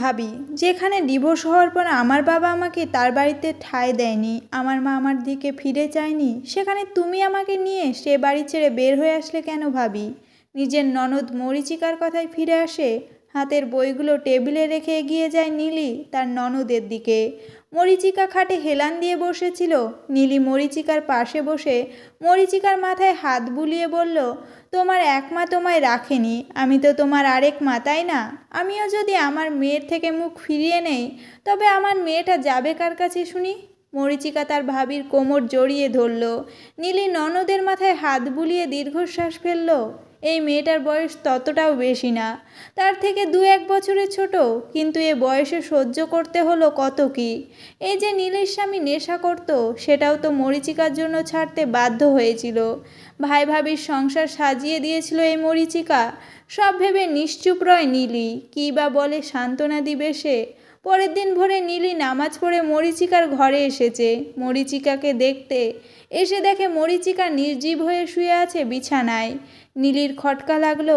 ভাবি, যেখানে ডিভোর্স হওয়ার পর আমার বাবা আমাকে তার বাড়িতে ঠাঁই দেয়নি, আমার মা আমার দিকে ফিরে চায়নি, সেখানে তুমি আমাকে নিয়ে সে বাড়ি ছেড়ে বের হয়ে আসলে কেন ভাবি? নিজের ননদ মরিচিকার কথায় ফিরে আসে হাতের বইগুলো টেবিলে রেখে এগিয়ে যায় নীলি তার ননদের দিকে। মরিচিকা খাটে হেলান দিয়ে বসেছিল। নীলি মরিচিকার পাশে বসে মরিচিকার মাথায় হাত বুলিয়ে বলল, তোমার এক মা তোমায় রাখেনি, আমি তো তোমার আরেক মা, তাই না? আমিও যদি আমার মেয়ের থেকে মুখ ফিরিয়ে নেই, তবে আমার মেয়েটা যাবে কার কাছে শুনি? মরিচিকা তার ভাবির কোমর জড়িয়ে ধরল। নীলি ননদের মাথায় হাত বুলিয়ে দীর্ঘশ্বাস ফেলল। এই মেয়েটার বয়স ততটাও বেশি না। তার থেকে দু এক বছরের ছোট, কিন্তু এ বয়সে সহ্য করতে হলো কত কি। এই যে নীলের স্বামী নেশা করত, সেটাও তো মরিচিকার জন্য ছাড়তে বাধ্য হয়েছিল। ভাই ভাবির সংসার সাজিয়ে দিয়েছিল এই মরিচিকা। সব ভেবে নিশ্চুপ রয় নীলি, কী বা বলে সান্ত্বনা দিবে সে? পরের দিন ভোরে নীলি নামাজ পড়ে মরিচিকার ঘরে এসেছে। মরিচিকাকে দেখতে এসে দেখে মরিচিকা নির্জীব হয়ে শুয়ে আছে বিছানায়। নীলির খটকা লাগল।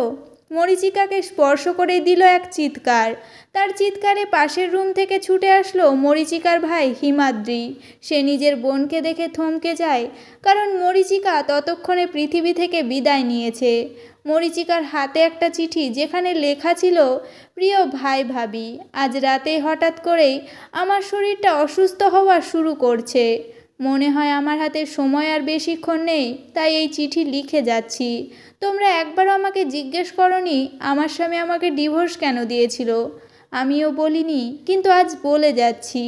মরিচিকাকে স্পর্শ করে দিল এক চিৎকার। তার চিৎকারে পাশের রুম থেকে ছুটে আসলো মরিচিকার ভাই হিমাদ্রি। সে নিজের বোনকে দেখে থমকে যায়, কারণ মরিচিকা ততক্ষণে পৃথিবী থেকে বিদায় নিয়েছে। মরিচিকার হাতে একটা চিঠি যেখানে লেখা ছিল, প্রিয় ভাই ভাবি, আজ রাতে হঠাৎ করেই আমার শরীরটা অসুস্থ হওয়া শুরু করছে। মনে হয় আমার হাতে সময় আর বেশিক্ষণ নেই, তাই এই চিঠি লিখে যাচ্ছি। তোমরা একবারও আমাকে জিজ্ঞেস করনি, আমার স্বামী আমাকে ডিভোর্স কেন দিয়েছিল? আমিও বলিনি, কিন্তু আজ বলে যাচ্ছি।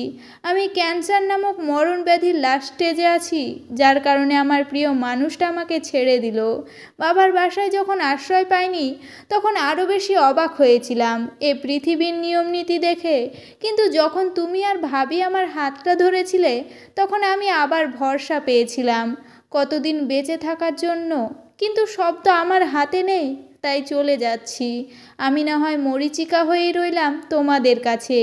আমি ক্যান্সার নামক মরণ ব্যাধির লাস্ট স্টেজে আছি, যার কারণে আমার প্রিয় মানুষটা আমাকে ছেড়ে দিল। বাবার বাসায় যখন আশ্রয় পাইনি, তখন আরও বেশি অবাক হয়েছিলাম এ পৃথিবীর নিয়ম নীতি দেখে। কিন্তু যখন তুমি আর ভাবি আমার হাতটা ধরেছিলে, তখন আমি আবার ভরসা পেয়েছিলাম। কতদিন বেঁচে থাকার জন্য কিন্তু সব তো আমার হাতে নেই, তাই চলে যাচ্ছি। আমি না হয় মরিচিকা হয়েই রইলাম তোমাদের কাছে।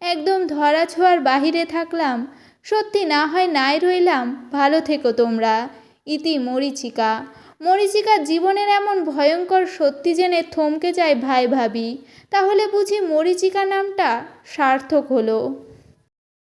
একদম ধরা ছোঁয়ার বাহিরে থাকলাম। সত্যি না হয় নাই রইলাম, ভালো থেকো তোমরা। ইতি মরিচিকা। মরিচিকার জীবনের এমন ভয়ঙ্কর সত্যি জেনে থমকে যায় ভাই ভাবি। তাহলে বুঝি মরিচিকা নামটা সার্থক হলো।